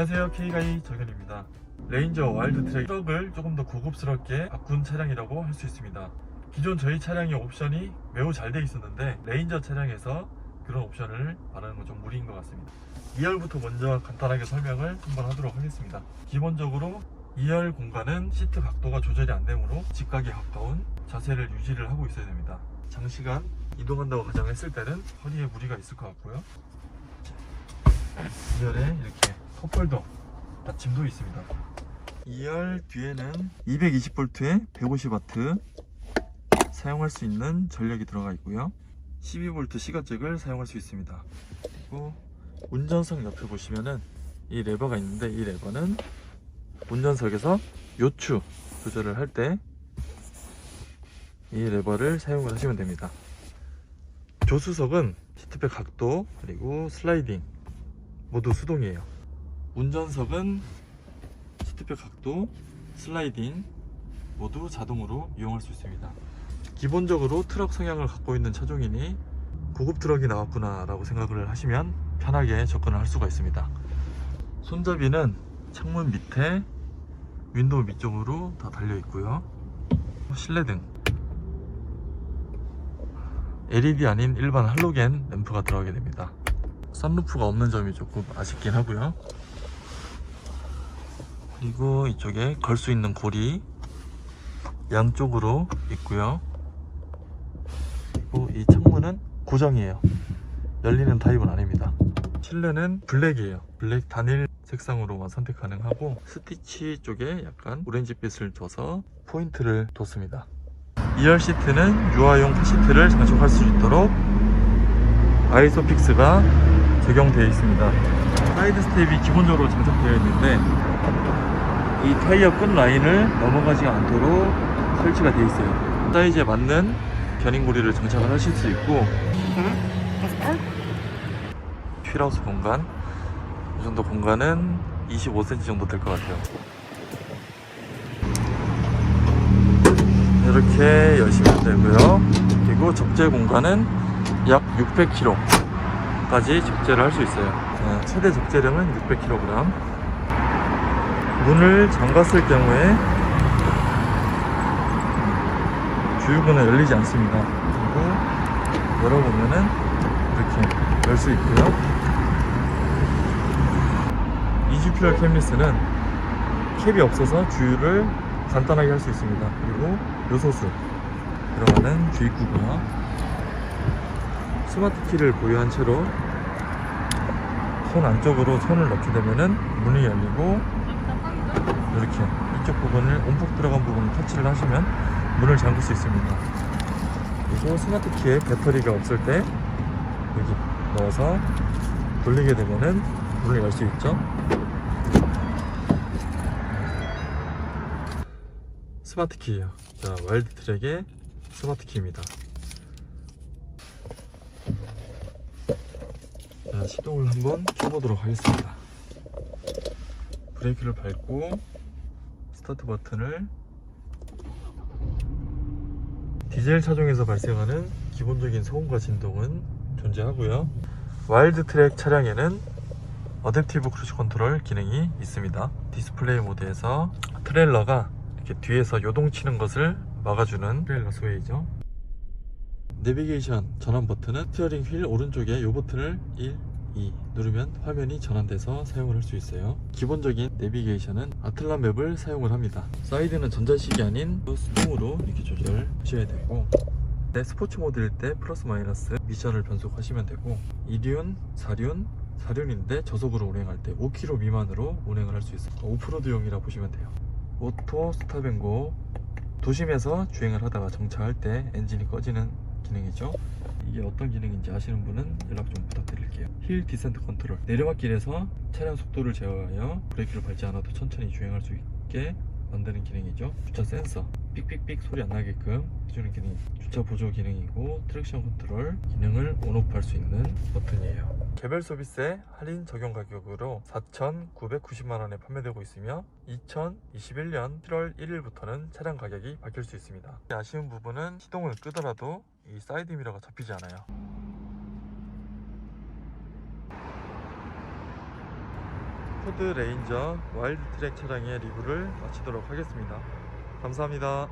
안녕하세요 K가이 정현입니다. 레인저 와일드 트랙 트럭을 조금 더 고급스럽게 바꾼 차량이라고 할 수 있습니다. 기존 저희 차량의 옵션이 매우 잘 돼 있었는데 레인저 차량에서 그런 옵션을 바르는 건 좀 무리인 것 같습니다. 2열부터 먼저 간단하게 설명을 한번 하도록 하겠습니다. 기본적으로 2열 공간은 시트 각도가 조절이 안 되므로 직각에 가까운 자세를 유지를 하고 있어야 됩니다. 장시간 이동한다고 가정했을 때는 허리에 무리가 있을 것 같고요. 2열에 이렇게 컵홀더 받침도 있습니다. 2열 뒤에는 220V에 150W 사용할 수 있는 전력이 들어가 있고요. 12V 시가잭을 사용할 수 있습니다. 그리고 운전석 옆에 보시면은 이 레버가 있는데 이 레버는 운전석에서 요추 조절을 할 때 이 레버를 사용을 하시면 됩니다. 조수석은 시트백 각도 그리고 슬라이딩 모두 수동이에요. 운전석은 시트백 각도, 슬라이딩 모두 자동으로 이용할 수 있습니다. 기본적으로 트럭 성향을 갖고 있는 차종이니 고급 트럭이 나왔구나 라고 생각을 하시면 편하게 접근을 할 수가 있습니다. 손잡이는 창문 밑에 윈도우 밑쪽으로 다 달려 있고요. 실내등 LED 아닌 일반 할로겐 램프가 들어가게 됩니다. 썬루프가 없는 점이 조금 아쉽긴 하고요. 그리고 이쪽에 걸 수 있는 고리 양쪽으로 있고요. 그리고 이 창문은 고정이에요. 열리는 타입은 아닙니다. 실내는 블랙이에요. 블랙 단일 색상으로만 선택 가능하고 스티치 쪽에 약간 오렌지빛을 줘서 포인트를 뒀습니다. 2열 시트는 유아용 시트를 장착할 수 있도록 아이소픽스가 적용되어 있습니다. 사이드 스텝이 기본적으로 장착되어 있는데 이 타이어 끝 라인을 넘어가지 않도록 설치가 되어 있어요. 사이즈에 맞는 견인고리를 장착을 하실 수 있고 휠하우스 공간 이 정도 공간은 25cm 정도 될 것 같아요. 이렇게 여시면 되고요. 그리고 적재 공간은 약 600kg까지 적재를 할 수 있어요. 자, 최대 적재량은 600kg. 문을 잠갔을 경우에 주유구는 열리지 않습니다. 그리고 열어보면은 이렇게 열 수 있고요. 20kg 캠리스는 캡이 없어서 주유를 간단하게 할 수 있습니다. 그리고 요소수 들어가는 주입구고요. 스마트 키를 보유한 채로 손 안쪽으로 손을 넣게 되면은 문이 열리고 이렇게 이쪽 부분을 움푹 들어간 부분을 터치를 하시면 문을 잠글 수 있습니다. 그리고 스마트 키에 배터리가 없을 때 여기 넣어서 돌리게 되면은 문을 열 수 있죠. 스마트 키예요. 자, 와일드 트랙의 스마트 키입니다. 자, 시동을 한번 켜보도록 하겠습니다. 브레이크를 밟고 스타트 버튼을 디젤 차종에서 발생하는 기본적인 소음과 진동은 존재하고요. 와일드 트랙 차량에는 어댑티브 크루즈 컨트롤 기능이 있습니다. 디스플레이 모드에서 트레일러가 이렇게 뒤에서 요동치는 것을 막아주는 트레일러 스웨이죠. 내비게이션 전환 버튼은 스티어링 휠 오른쪽에 이 버튼을 1, 2 누르면 화면이 전환돼서 사용을 할 수 있어요. 기본적인 내비게이션은 아틀라 맵을 사용을 합니다. 사이드는 전자식이 아닌 수동으로 이렇게 조절하셔야 되고 네, 스포츠 모드일 때 플러스 마이너스 미션을 변속하시면 되고 2륜, 4륜, 4륜인데 저속으로 운행할 때 5km 미만으로 운행을 할 수 있어요. 오프로드용이라 보시면 돼요. 오토 스탑앤고 도심에서 주행을 하다가 정차할 때 엔진이 꺼지는 기능이죠. 이게 어떤 기능인지 아시는 분은 연락 좀 부탁드릴게요. 힐 디센트 컨트롤 내려막길에서 차량 속도를 제어하여 브레이크를 밟지 않아도 천천히 주행할 수 있게 만드는 기능이죠. 주차 센서 삑삑삑 소리 안 나게끔 해주는 기능 주차 보조 기능이고 트랙션 컨트롤 기능을 온오프 할 수 있는 버튼이에요. 개별 서비스에 할인 적용 가격으로 4,990만원에 판매되고 있으며 2021년 7월 1일부터는 차량 가격이 바뀔 수 있습니다. 아쉬운 부분은 시동을 끄더라도 이 사이드 미러가 잡히지 않아요. 포드 레인저 와일드 트랙 차량의 리뷰를 마치도록 하겠습니다. 감사합니다.